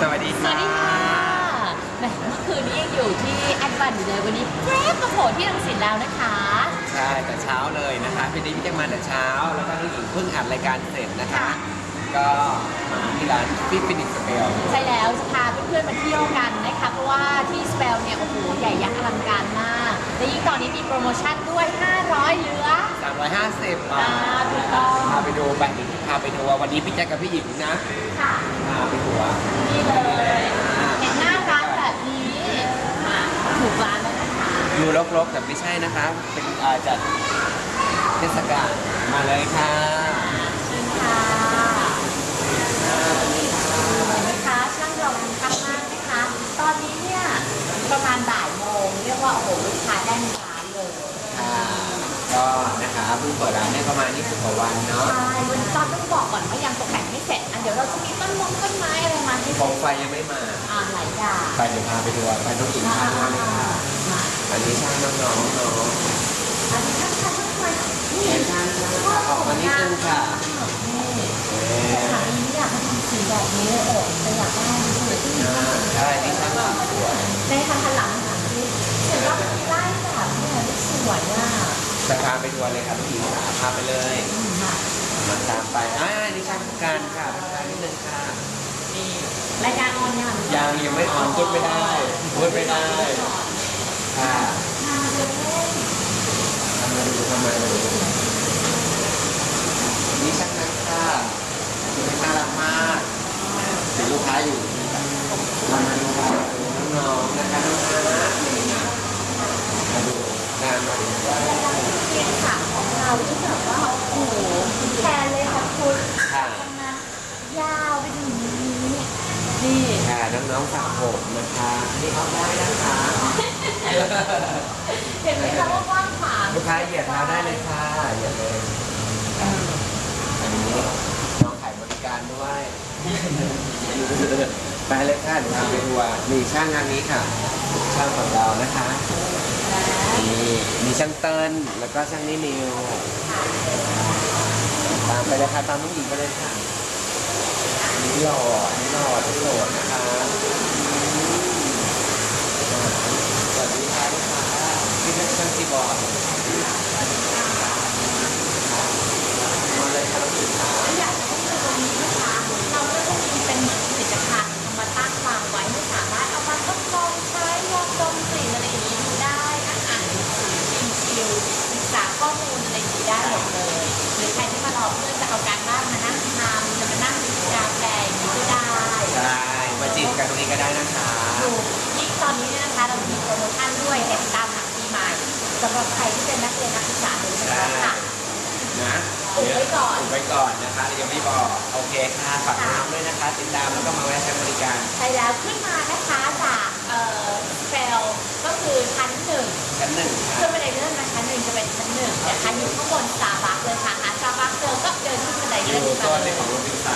สวัสดีสวัสดีค่ะแหมเมื่อคืนนี้ยังอยู่ที่แอดวันอยู่เลยวันนี้แป๊บก็โผล่ที่รังสิตแล้วนะคะ ใช่แต่เช้าเลยนะคะพี่ดีพี่แจ้งมาแต่เช้า แล้วก็น้องหญิงเพิ่งอัดรายการเสร็จนะคะค่ะก็มาที่ร้านฟิฟินิกสเปลใช่แล้วจะพาเพื่อนๆมาเที่ยวกันนะคะ เพราะว่าที่สเปลเนี่ย โอ้โห ใหญ่ยักษ์อลังการมาก และยิ่งตอนนี้มีโปรโมชั่นด้วย 500 เหลือ350 บาอ่าทถูกต้องพา ไปดูไปพาไปดูว่าวันนี้พี่แจ๊คกับพี่หญิงนะค่ะพาไปดูว่านี่เลยเห็นหน้าร้านแบบนี้มาถูกร้านแล้วนะคะดูรกๆแต่ไม่ใช่นะคะ เป็นอาจัดเทศกาลมาเลยค่ะ เชิญค่ะเห็นไหมคะช่างเราคึกคักมากนะคะ ตอนนี้เนี่ยประมาณบ่ายโมงเรียกว่าโอ้โหลูกค้าแน่นร้านเลย ค่ะ ก็นะคะเพิ่งเปิดร้านได้ประมาณ20กว่าวันเนาะใช่วันนี้ตอนต้องบอกก่อนว่ายังตกแต่งไม่เสร็จอันเดี๋ยวเราจะมีต้นมงต้นไม้อะไรมาให้โคมไฟยังไม่มาอ่าหลายอย่างไปเดี๋ยวพาไปดูอะไปน้องหญิงอ่าพาด้วยเลยค่ะมาอันนี้ช่างน้องๆเนาะอันนี้ท่านท่านท่านท่านนี่เห็นช่างช่างค่ะออกมานิดนึงค่ะ นี่ เอ๊ สามีไม่อยากให้ทำสีแบบนี้เลยโอ้แต่อยากได้สวยที่สุะ ด ใช่นี่ช่างสวย ในทางหลังค่ะที่เห็นว่ามันมีไล่แบบเนี่ยที่สวยอะ จะพาไปดูเลยค่ะน้องหญิงค่ะพาไปเลยอืมค่ะมาตามไปอ่านี่ช่างการค่ะทำการนิดนึงค่ะนี่รายการออนยังยังยังไม่ออนพูดไม่ได้พูดไม่ได้ค่ะ มาเลย ทำมาดูทำมาดูนี่ช่างนักค่ะน่ารักมากเห็นลูกค้าอยู่มาดูค่ะดูน้องๆนะคะน้องอาร์ตนี่นะมาดูงานมาดู เตียงขาของเราที่แบบว่าโอ้โหแทนเลยค่ะคุณ ค่ะ ทำงานยาวไปถึงนี้นี่ ค่ะน้องๆฝากผมนะคะนี่เอาได้นะคะเห็นไหมคะว่ากว้างขวางลูกค้าเหยียดเท้าได้เลยค่ะเหยียดเลยอันนี้น้องขายบริการด้วยไปเลยค่ะเดี๋ยวพาไปดูอะมีช่างงานนี้ค่ะ ช่างของเรานะคะนี่มีช่างเติ้ลแล้วก็ช่างนินิวตามไปเลยค่ะตามน้องหญิงไปเลยค่ะอันนี่ หล่ออันนี่หล่อที่โหลดนะคะสวัสดีค่ะลูกค้าที่เป็นช่างคีย์บอร์ดมาเลยค่ะน้องหญิงค่ะอยากให้ดูตรงนี้นะคะเราก็จะมีเป็นเหมือนผลิตภัณฑ์เอามาตั้งวางไว้ให้สามารถเอามาทดลองใช้ลองดมกลิ่นอะไรอย่างนี้ดูได้อ่านหนังสือชิลศึกษาข้อมูลอะไรอย่างนี้ได้หมดเลย หรือใครที่มารอเพื่อจะเอาการบ้านมานั่งทำจะมานั่งดื่มกาแฟอย่างนี้ก็ได้ ใช่มาจีบ กันตรงนี้ก็ได้นะคะถูกยิ่งตอนนี้เนี่ยนะคะเรามีโปรโมชั่นด้วยเห็นตามหลังปีใหม่สำหรับใครที่เป็นนักเรียนนักศึกษาโดยเฉพาะค่ะ นะอุบไว้ก่อนอุบไว้ก่อนนะคะยังไม่บอกโอเคค่ะฝากน้ำด้วยนะคะ ติดตามแล้วก็มาแวะใช้บริการใช่แล้วขึ้นมานะคะจากเอ่อเฟลก็คือชั้นหนึ่งชั้นหนึ่งขึ้ค่ะนบันไดเลื่อนมาชั้นหนึ่งจะเป็นชั้นหนึ่งนะคะอยู่ข้างบนสตาร์บัคเลยค่ะหาสตาร์บัคเจอก็เดินขึ้นบันไดอเลื่อนยู่ขึ้นตัมาวเลในย ของโรบินสัน